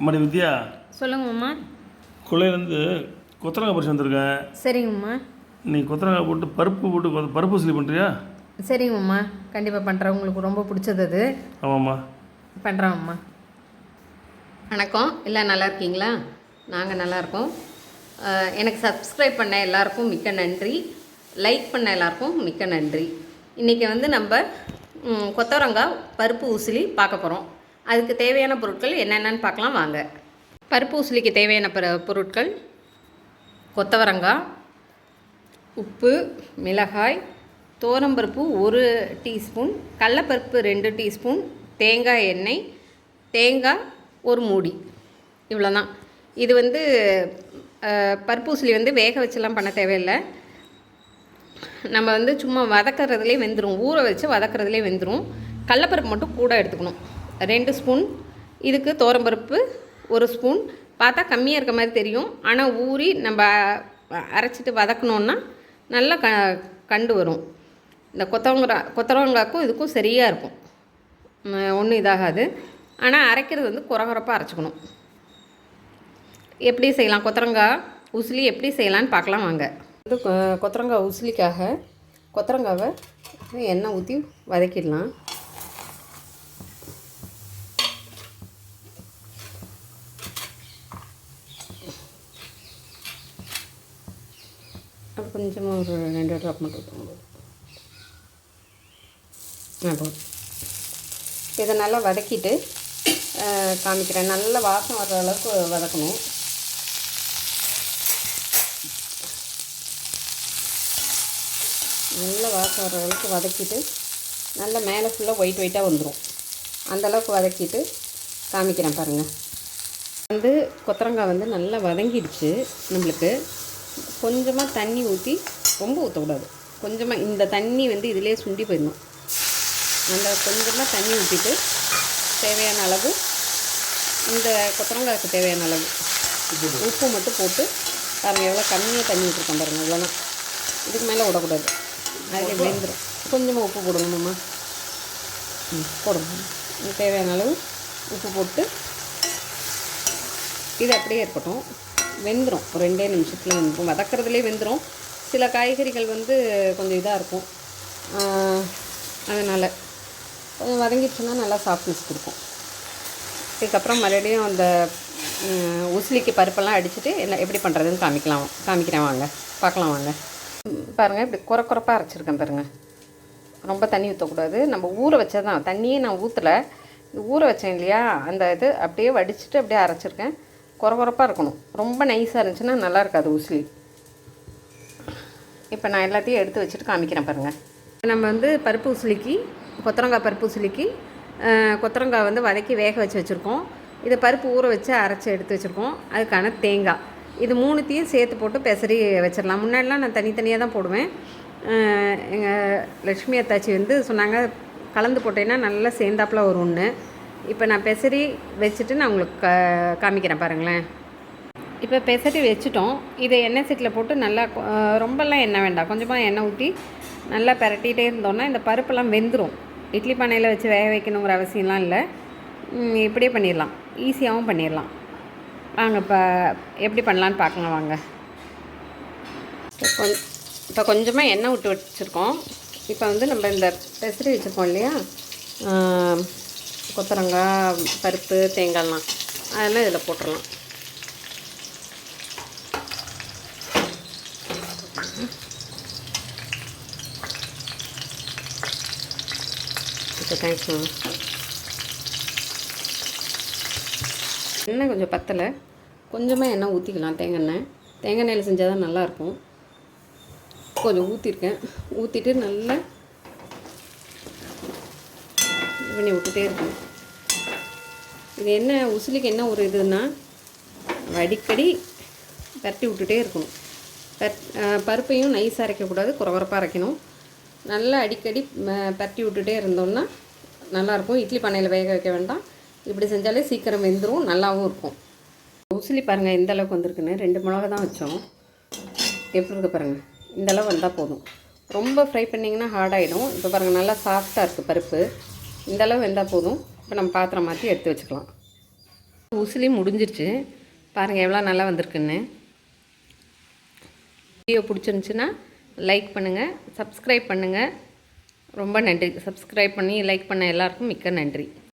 அம்மாடி வித்யா சொல்லுங்கம்மா கொள்ளையிலேருந்து கொத்தரங்காய் பறிச்சு வந்திருக்கேன். சரிங்கம்மா நீ கொத்தரங்காய் போட்டு பருப்பு போட்டு கொ- பருப்பு சிலி பண்ணுறியா சரிங்கம்மா கண்டிப்பாக பண்ணுறேன் உங்களுக்கு ரொம்ப பிடிச்சது அது. ஆமாம்மா. பண்ணுறேம்மா வணக்கம். எல்லாம் நல்லா இருக்கீங்களா? நாங்கள் நல்லா இருக்கோம். அஹ் எனக்கு சப்ஸ்கிரைப் பண்ண எல்லாருக்கும் மிக்க நன்றி. லைக் பண்ண எல்லாருக்கும் மிக்க நன்றி. இன்றைக்கி வந்து நம்ம ம், கொத்தவரங்காய் பருப்பு உசிலி பார்க்க போகிறோம் அதுக்கு தேவையான பொருட்கள் என்னென்னு பார்க்கலாம் வாங்க. பருப்பு உசிலிக்கு தேவையான பொருட்கள் கொத்தவரங்காய் உப்பு மிளகாய் தோரம்பருப்பு ஒரு டீஸ்பூன் கடலப்பருப்பு ரெண்டு டீஸ்பூன் தேங்காய் எண்ணெய் தேங்காய் ஒரு மூடி. இவ்வளோதான். இது வந்து பருப்பூசலி வந்து வேக வச்செல்லாம் பண்ண தேவையில்லை. நம்ம வந்து சும்மா வதக்கறதுலே வெந்துடும் ஊற வச்சு வதக்கறதுலே வெந்துடும் கடலப்பருப்பு மட்டும் கூட எடுத்துக்கணும். ரெண்டு ஸ்பூன். இதுக்கு தோரம்பருப்பு ஒரு ஸ்பூன். பார்த்தா கம்மியாக இருக்க மாதிரி தெரியும். ஆனால் ஊறி நம்ம அரைச்சிட்டு வதக்கணுன்னா நல்லா க கண்டு வரும். இந்த கொத்தவரங்காய் கொத்தவரங்காய்க்கும் இதுக்கும் சரியாக இருக்கும். ஒன்றும் இதாகாது. ஆனால் அரைக்கிறது வந்து குறகுறப்பாக அரைச்சிக்கணும். எப்படி செய்யலாம்? கொத்தரங்காய் உசிலி எப்படி செய்யலான்னு பார்க்கலாம் வாங்க. இது கொ- கொத்தரங்காய் உசிலிக்காக கொத்தரங்காவை எண்ணெய் ஊற்றி வதக்கிடலாம். கொஞ்சமாக ஒரு ரெண்டு ட்ராப் மட்டும் ஊற்றணும் ஆ போதும். இதை நல்லா வதக்கிட்டு காமிக்கிறேன். நல்ல வாசம் வர்ற அளவுக்கு வதக்கணும். நல்ல வாசம் வர்ற அளவுக்கு வதக்கிட்டு நல்ல மேலே ஃபுல்லாக ஒயிட் ஒயிட்டாக வந்துடும் அந்தளவுக்கு வதக்கிட்டு காமிக்கிறேன் பாருங்கள் வந்து கொத்தரங்காய் வந்து நல்லா வதங்கிடுச்சு நம்மளுக்கு. கொஞ்சமாக தண்ணி ஊற்றி ரொம்ப ஊற்றக்கூடாது கொஞ்சமாக இந்த தண்ணி வந்து இதிலே சுண்டி போயிடணும். அந்த கொஞ்சமாக தண்ணி ஊற்றிட்டு தேவையான அளவு இந்த கொத்தரங்காய்க்கு தேவையான அளவு உப்பு. மட்டும் போட்டு பாருங்கள் எவ்வளோ கம்மியாக தண்ணி ஊற்றிருக்கோம் பாருங்கள் இவ்வளோதான் இதுக்கு மேலே விடக்கூடாது. அதில் வெந்துடும் கொஞ்சமாக உப்பு போடணுமாம்மா ம் போடுங்க இதுக்கு தேவையான அளவு உப்பு போட்டு இது அப்படியே இருக்கட்டும். வெந்துடும் ஒரு ரெண்டே நிமிஷத்தில் வெந்துடும் வதக்கிறதுலே வெந்துடும் சில காய்கறிகள் வந்து கொஞ்சம் இதாக இருக்கும். அதனால் கொஞ்சம் வதங்கிடுச்சுன்னா நல்லா சாஃப்ட்னஸ் கொடுக்கும். இதுக்கப்புறம் மறுபடியும் அந்த உசிலிக்கு பருப்பெல்லாம் அடிச்சுட்டு என்ன எப்படி பண்ணுறதுன்னு காமிக்கலாம். காமிக்கிறேன் வாங்க. பார்க்கலாம் வாங்க. பாருங்கள் இப்படி குறை குறைப்பாக அரைச்சிருக்கேன் பாருங்கள் ரொம்ப தண்ணி ஊற்றக்கூடாது நம்ம ஊற வச்சதான் தண்ணியே நான் ஊற்றலை ஊற வச்சேன் இல்லையா? அந்த இது அப்படியே வடிச்சுட்டு அப்படியே அரைச்சிருக்கேன். குறை இருக்கணும். ரொம்ப நைஸாக இருந்துச்சுன்னா நல்லா இருக்காது உசிலி இப்போ நான் எல்லாத்தையும் எடுத்து வச்சுட்டு காமிக்கிறேன் பாருங்கள் நம்ம வந்து பருப்பு உசிலிக்கு கொத்தரங்காய் பருப்பு உசிலிக்கு கொத்தரங்காய் வந்து வதக்கி வேக வச்சு வச்சுருக்கோம். இதை பருப்பு ஊற வச்சு அரைச்சி எடுத்து வச்சுருக்கோம். அதுக்கான தேங்காய். இது மூணுத்தையும் சேர்த்து போட்டு பெசரி வச்சிடலாம். முன்னாடிலாம் நான் தனித்தனியாக தான் போடுவேன். எங்கள் லக்ஷ்மி அத்தாச்சி வந்து சொன்னாங்க கலந்து போட்டேன்னா நல்லா சேர்ந்தாப்புல ஒரு ஒன்று இப்போ நான் பெசரி வச்சுட்டு நான் உங்களுக்கு க காமிக்கிறேன் பாருங்களேன். இப்போ பெசரி வச்சுட்டோம். இதை எண்ணெய் சீட்டில் போட்டு நல்லா ரொம்பலாம் எண்ணெய் வேண்டாம். கொஞ்சமாக எண்ணெய் ஊற்றி நல்லா பிரட்டிகிட்டே இருந்தோன்னா இந்த பருப்பெல்லாம் வெந்துடும் இட்லி பானையில் வச்சு வேக வைக்கணுங்கிற அவசியம்லாம் இல்லை. இப்படியே பண்ணிடலாம். ஈஸியாகவும் பண்ணிடலாம். வாங்க இப்போ எப்படி பண்ணலான்னு பார்க்கலாம் வாங்க. இப்போ இப்போ கொஞ்சமாக எண்ணெய் விட்டு வச்சுருக்கோம். இப்போ வந்து நம்ம இந்த பெசரி வச்சுருக்கோம் இல்லையா? கொத்தரங்காய் பருப்பு தேங்காய்லாம். அதெல்லாம் இதில் போட்டுடலாம் ஓகே தேங்க்ஸ் மேம் எண்ணெய் கொஞ்சம் பத்தலை. கொஞ்சமாக எண்ணெய் ஊற்றிக்கலாம் தேங்காய் எண்ணெய். தேங்காய் எண்ணெயில் செஞ்சால் தான் நல்லாயிருக்கும். கொஞ்சம் ஊற்றிருக்கேன் ஊற்றிட்டு நல்லா இது பண்ணி விட்டுட்டே இருக்கணும். இது என்ன உசிலிக்கு என்ன ஒரு இதுன்னா அடிக்கடி பரட்டி விட்டுட்டே இருக்கணும். பர் பருப்பையும் நைஸாக அரைக்கக்கூடாது குறகுறப்பாக அரைக்கணும். நல்லா அடிக்கடி பரட்டி விட்டுட்டே இருந்தோம்னா நல்லாயிருக்கும். இட்லி பானையில் வேக வைக்க வேண்டாம். இப்படி செஞ்சாலே சீக்கிரம் வெந்துடும் நல்லாவும் இருக்கும். உசிலி பாருங்கள் எந்த அளவுக்கு வந்திருக்குன்னு. ரெண்டு மிளகா தான் வச்சோம். எப்படி இருக்குது பாருங்கள் இந்த அளவு வந்தால் போதும். ரொம்ப ஃப்ரை பண்ணிங்கன்னா ஹார்டாகிடும் இப்போ பாருங்கள் நல்லா சாஃப்டாக இருக்குது பருப்பு. இந்தளவு வெந்தால் போதும். இப்போ நம்ம பாத்திரம் மாற்றி எடுத்து வச்சுக்கலாம். உசிலி முடிஞ்சிருச்சு. பாருங்கள் எவ்வளோ நல்லா வந்திருக்குன்னு. வீடியோ பிடிச்சிருந்துச்சுன்னா லைக் பண்ணுங்கள் சப்ஸ்கிரைப் பண்ணுங்கள் ரொம்ப நன்றி. சப்ஸ்கிரைப் பண்ணி லைக் பண்ண எல்லாருக்கும் மிக்க நன்றி.